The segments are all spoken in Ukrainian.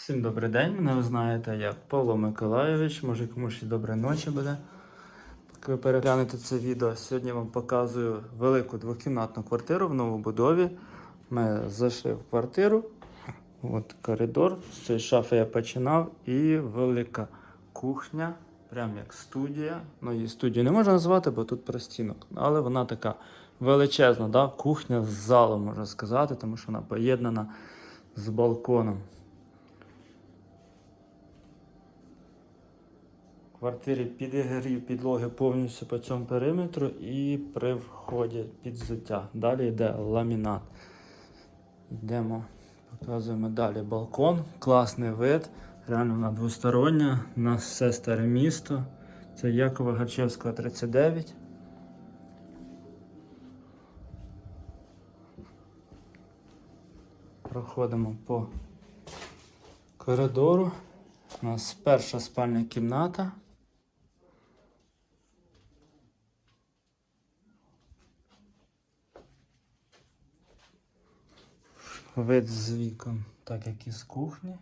Всім добрий день, мене ви знаєте як Павло Миколайович, може комусь і доброї ночі буде. Поки ви переглянете це відео, сьогодні я вам показую велику двокімнатну квартиру в новобудові. Ми зайшли в квартиру, от коридор, з цієї шафи я починав, і велика кухня, прям як студія. Ну, її студію не можна назвати, бо тут простінок, але вона така величезна, да? кухня з залом, можна сказати, тому що вона поєднана з балконом. Квартирі підігрів підлоги повністю по цьому периметру і при вході підзуття. Далі йде ламінат. Йдемо, показуємо далі балкон. Класний вид. Реально вона двостороння. У нас все старе місто. Це Якова Гачевського 39. Проходимо по коридору. У нас перша спальня кімната. Вид з вікон, так як і з кухні.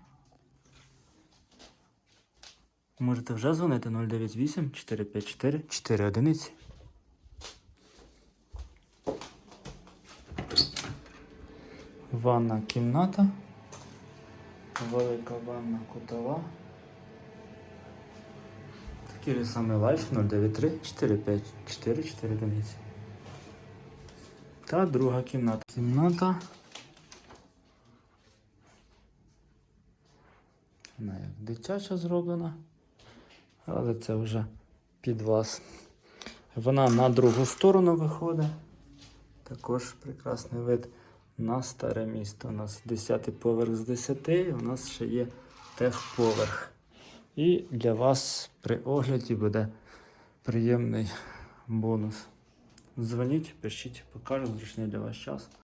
Можете вже дзвонити 098 454 4 одиниці. Ванна кімната. Велика ванна кутова. Такий же самий лайф 093 45 4 4 одиниці. Та друга кімната. Кімната. Вона як дитяча зроблена, але це вже під вас. Вона на другу сторону виходить. Також прекрасний вид на старе місто. У нас 10 поверх з 10, у нас ще є техповерх. І для вас при огляді буде приємний бонус. Дзвоніть, пишіть, покажу зручний для вас час.